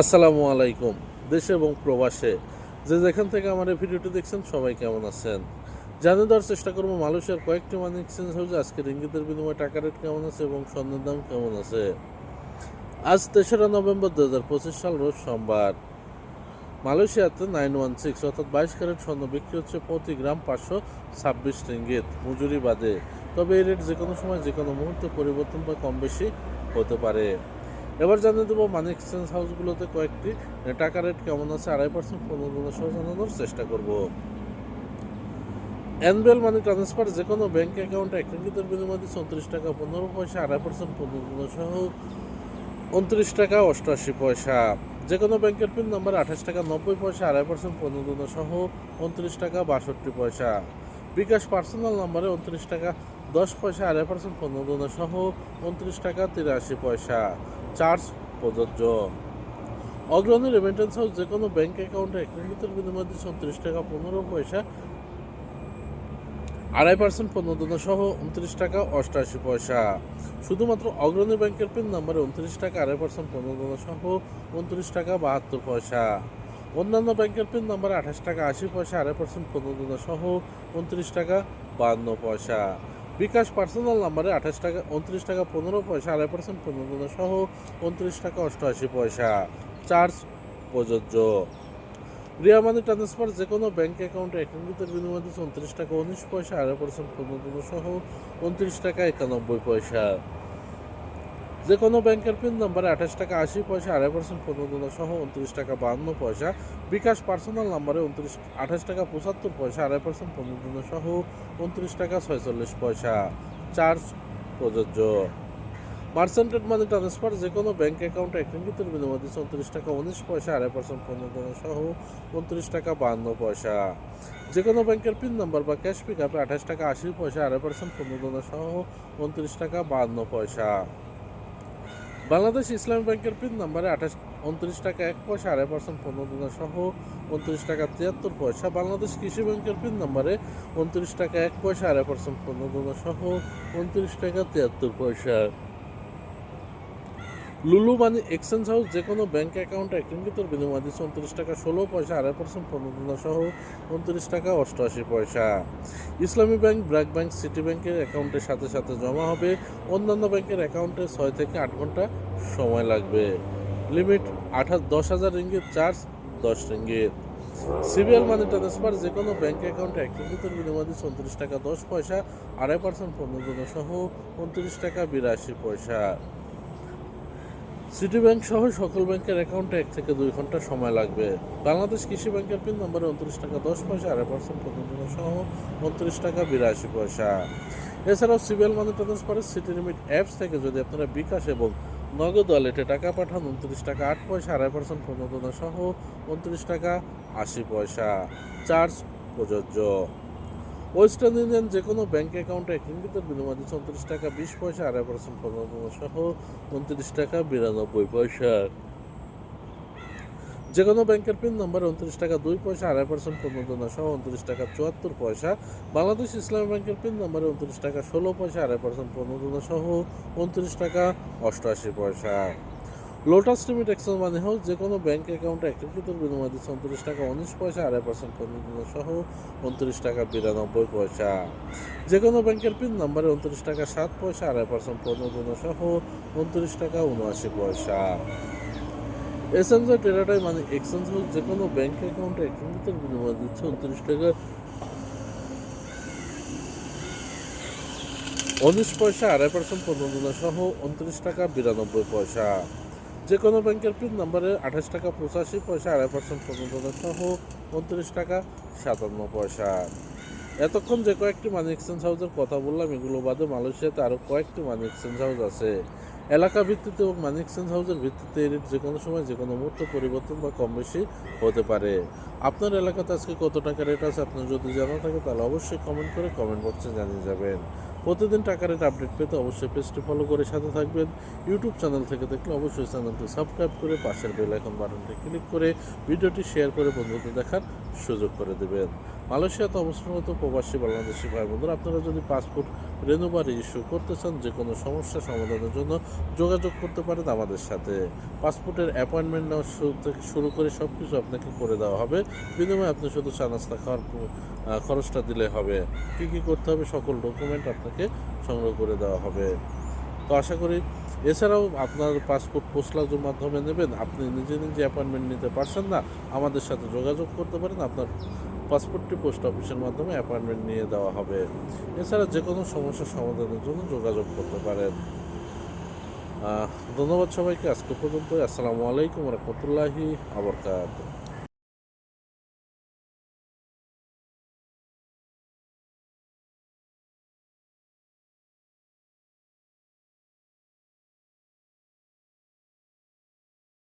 আসসালামু আলাইকুম, দেশে এবং প্রবাসে। যে যেখান থেকে আমার এই ভিডিওটি দেখছেন, সবাই কেমন আছেন? জানিয়ে দেওয়ার চেষ্টা করব, মালয়েশিয়ার কয়েকটি মানি এক্সচেঞ্জ হাউসে আজকের ইঙ্গিতের বিনিময়ে টাকা রেট কেমন আছে এবং স্বর্ণের দাম কেমন আছে? আজ তেসরা নভেম্বর দু হাজার পঁচিশ সাল, রোজ সোমবার। মালয়েশিয়াতে নাইন ওয়ান সিক্স অর্থাৎ বাইশ ক্যারেট স্বর্ণ বিক্রি হচ্ছে প্রতি গ্রাম পাঁচশো ছাব্বিশ রিঙ্গিত, মজুরি বাদে। তবে এই রেট যে কোনো সময় যে কোনো মুহূর্তে পরিবর্তন বা কম বেশি হতে পারে। এবার জানিয়ে দেবো মানি এক্সচেঞ্জ হাউসগুলোতে কয়েকটি টাকা রেট কেমন আছে? আড়াই পার্সেন্ট পনেরো সহ জানানোর চেষ্টা করব। এনবিএল মানি ট্রান্সফার যে কোনো ব্যাঙ্ক অ্যাকাউন্টে এক বিনিময়ে দিচ্ছে উনত্রিশ টাকা, পনেরো পয়সা, আড়াই পার্সেন্ট পনেরো সহ উনত্রিশ টাকা অষ্টআশি পয়সা। যে কোনো ব্যাংকের পিন নাম্বার আঠাশ টাকা, নব্বই পয়সা, আড়াই পার্সেন্ট পনেরো সহ উনত্রিশ টাকা, বাষট্টি পয়সা। বিকাশ পার্সোনাল নাম্বারে উনত্রিশ টাকা দশ পয়সা আড়াই পার্সেন্ট পনেরো দিন সহ উনত্রিশ টাকা তিরাশি পয়সা চার্জ প্রযোজ্য। অগ্রণী রেমিটেন্স হাউস যে কোনো ব্যাংক অ্যাকাউন্টে এক রিঙ্গিতের বিনিময়ে দিচ্ছে উনত্রিশ টাকা পনেরো পয়সা আড়াই পার্সেন্ট প্রণোদনা সহ উনত্রিশ টাকা অষ্টআশি পয়সা। শুধুমাত্র অগ্রণী ব্যাংকের পিন নাম্বারে উনত্রিশ টাকা আড়াই পার্সেন্ট প্রণোদনা সহ উনত্রিশ টাকা বাহাত্তর পয়সা। অন্যান্য ব্যাংকের পিন নাম্বারে আঠাশ টাকা আশি পয়সা আড়াই পার্সেন্ট প্রণোদনা সহ উনত্রিশ টাকা বাহান্ন পয়সা। বিকাশ পার্সোনাল নাম্বারে আঠাশ টাকা, উনত্রিশ টাকা, পনেরো পয়সা, আড়াই পার্সেন্ট প্রণোদনা সহ উনত্রিশ টাকা, অষ্টআশি পয়সা। চার্জ প্রযোজ্য। রিয়া মানি ট্রান্সফার যে কোনো ব্যাঙ্ক অ্যাকাউন্টে এক বিনিময়ে দিচ্ছে উনত্রিশ টাকা, উনিশ পয়সা, আড়াই পার্সেন্ট প্রণোদনা সহ উনত্রিশ টাকা, একানব্বই পয়সা। যে কোনো ব্যাংকের পিন নাম্বারে আঠাশ টাকা আশি পয়সা, আড়াই পার্সেন্ট প্রণোদন সহ উনত্রিশ টাকা বাহান্ন পয়সা। বিকাশ পার্সোনাল নাম্বারে উনত্রিশ, আঠাশ টাকা পঁচাত্তর পয়সা, আড়াই পার্সেন্ট প্রণোদন সহ উনত্রিশ টাকা ছয়চল্লিশ পয়সা। চার্জ প্রযোজ্য। মার্চেন্টেড মানি ট্রান্সফার যে কোনো ব্যাংক অ্যাকাউন্টে এক রিঙ্গিতের বিনিময়ে দিচ্ছে উনত্রিশ টাকা উনিশ পয়সা, আড়াই পার্সেন্ট প্রণোদন সহ উনত্রিশ টাকা বাহান্ন পয়সা। যে কোনো ব্যাংকের পিন নাম্বার বা ক্যাশ পিক আপে আঠাশ টাকা আশি পয়সা, আড়াই পার্সেন্ট প্রণোদন সহ উনত্রিশ টাকা বাহান্ন পয়সা। বাংলাদেশ ইসলামী ব্যাংকের পিন নাম্বারে আঠাশ, উনত্রিশ টাকা এক পয়সা, আড়াই পার্সেন্ট পনেরো প্রণোদনা সহ উনত্রিশ টাকা তিয়াত্তর পয়সা। বাংলাদেশ কৃষি ব্যাংকের পিন নাম্বারে উনত্রিশ টাকা এক পয়সা, আড়াই পার্সেন্ট পনেরো প্রণোদনা সহ উনত্রিশ টাকা তিয়াত্তর পয়সা। লুলু মানি এক্সচেঞ্জ হাউস যে কোনো ব্যাঙ্ক অ্যাকাউন্টে এক রিঙ্গিতের বিনিময় দিচ্ছে উনত্রিশ টাকা, ষোলো পয়সা, আড়াই পার্সেন্ট প্রণোদনা সহ উনত্রিশ টাকা, অষ্টআশি পয়সা। ইসলামী ব্যাংক, ব্র্যাক ব্যাংক, সিটি ব্যাংকের অ্যাকাউন্টের সাথে সাথে জমা হবে। অন্যান্য ব্যাংকের অ্যাকাউন্টে ছয় থেকে আট ঘণ্টা সময় লাগবে। লিমিট আট দশ হাজার রিঙ্গিত, চার্জ দশ রিঙ্গিত। সিবিএল মানি ট্রান্সফার যে কোনো ব্যাংক অ্যাকাউন্টে এক রিঙ্গিতের বিনিময় দিচ্ছে উনত্রিশ টাকা, দশ পয়সা, আড়াই পার্সেন্ট প্রণোদনা সহ উনত্রিশ টাকা, বিরাশি পয়সা। সিটি ব্যাংক সহ সকল ব্যাংকের অ্যাকাউন্টে এক থেকে দুই ঘণ্টা সময় লাগবে। বাংলাদেশ কৃষি ব্যাংকের পিন নম্বরে উনত্রিশ টাকা, দশ পয়সা, আড়াই পার্সেন্ট প্রতিদিন সহ উনত্রিশ টাকা, বিরাশি পয়সা। এছাড়াও সিবিএল মানি ট্রান্সফারের সিটি লিমিট অ্যাপস থেকে যদি আপনারা বিকাশ এবং নগদ ওয়ালেটে টাকা পাঠান, উনত্রিশ টাকা, আট পয়সা, আড়াই পার্সেন্ট প্রণোদনা সহ উনত্রিশ টাকা, আশি পয়সা। চার্জ প্রযোজ্য। ওয়েস্টার্ন ইউনিয়ন যে কোনো ব্যাঙ্ক অ্যাকাউন্টে এক রিঙ্গিতের বিনিময় দিচ্ছে উনত্রিশ টাকা, বিশ পয়সা, আড়াই পার্সেন্ট প্রণোদনা সহ উনত্রিশ টাকা, বিরানব্বই পয়সা। যে কোনো ব্যাংকের পিন নম্বরে উনত্রিশ টাকা, দুই পয়সা, আড়াই পার্সেন্ট প্রণোদনা সহ উনত্রিশ টাকা, চুয়াত্তর পয়সা। বাংলাদেশ ইসলামী ব্যাংকের পিন নম্বরে উনত্রিশ টাকা, ষোলো পয়সা, আড়াই পার্সেন্ট প্রণোদনা সহ উনত্রিশ টাকা, অষ্টআশি পয়সা। লোটাস লিমিট এক্সচেঞ্জ মানে হাউস যে কোনো ব্যাংক অ্যাকাউন্টে একত্রিত বিনিময় দিচ্ছে উনত্রিশ টাকা উনিশ পয়সা, আড়াই পার্সেন্ট প্রণোদনা সহ উনত্রিশ টাকা বিরানব্বই পয়সা। যে কোনো ব্যাংকের পিন নম্বরে উনত্রিশ টাকা সাত পয়সা, আড়াই পার্সেন্ট প্রণোদনা সহ উনত্রিশ টাকা উনআশি পয়সা। এসএমজ টেরাটাই মানে এক্সচেঞ্জ হাউস যে কোনো ব্যাংক অ্যাকাউন্টে একত্রিত বিনিময় দিচ্ছে উনত্রিশ টাকা উনিশ পয়সা, আড়াই পার্সেন্ট প্রণোদনা সহ উনত্রিশ টাকা বিরানব্বই পয়সা। যে কোনো ব্যাংকের পিন নম্বরে আঠাশ টাকা পঁচাশি পয়সা, আড়াই পার্সেন্ট প্রণোদনা সহ উনত্রিশ টাকা সাতান্ন পয়সা। এতক্ষণ যে কয়েকটি মানি এক্সচেঞ্জ হাউসের কথা বললাম, এগুলো বাদে মালয়েশিয়াতে আরও কয়েকটি মানি এক্সচেঞ্জ হাউস আছে। এলাকা ভিত্তিতে এবং মানি এক্সচেঞ্জ হাউসের ভিত্তিতে এর যে কোনো সময় যে কোনো মুহূর্তে পরিবর্তন বা কম বেশি হতে পারে। আপনার এলাকাতে আজকে কত টাকা রেট আছে, আপনার যদি জানা থাকে, তাহলে অবশ্যই কমেন্ট করে কমেন্ট বক্সে জানিয়ে যাবেন। প্রতিদিন টাকা রেট আপডেট পেতে অবশ্যই পেজটি ফলো করে সাথে থাকবেন। ইউটিউব চ্যানেল থেকে দেখলে অবশ্যই চ্যানেলটি সাবস্ক্রাইব করে পাশের বেল আইকন বাটনটি ক্লিক করে ভিডিওটি শেয়ার করে বন্ধুদের দেখার সুযোগ করে দেবেন। মালয়েশিয়াতে অবস্থানরত প্রবাসী বাংলাদেশি ভাই বন্ধুরা আপনারা যদি পাসপোর্ট রেনুবার ইস্যু করতে চান, যে কোনো সমস্যা সমাধানের জন্য যোগাযোগ করতে পারেন আমাদের সাথে। পাসপোর্টের অ্যাপয়েন্টমেন্ট নেওয়া শুরু থেকে শুরু করে সব কিছু আপনাকে করে দেওয়া হবে। বিনিময়ে আপনি শুধু চা নাস্তা খাওয়ার খরচটা দিলে হবে। কী কী করতে হবে সকল ডকুমেন্ট আপনাকে সংগ্রহ করে দেওয়া হবে। তো আশা করি এছাড়াও আপনার পাসপোর্ট পোস্টলাজের মাধ্যমে নেবেন, আপনি নিজে নিজে অ্যাপয়েন্টমেন্ট নিতে পারছেন না, আমাদের সাথে যোগাযোগ করতে পারেন, আপনার পাসপোর্টটি পোস্ট অফিসের মাধ্যমে অ্যাপয়েন্টমেন্ট নিয়ে দেওয়া হবে। এছাড়া যে কোনো সমস্যার সমাধানের জন্য যোগাযোগ করতে পারেন। ধন্যবাদ সবাইকে, আজকে পর্যন্ত আসসালামু আলাইকুম রহমতুল্লাহি আবরকাত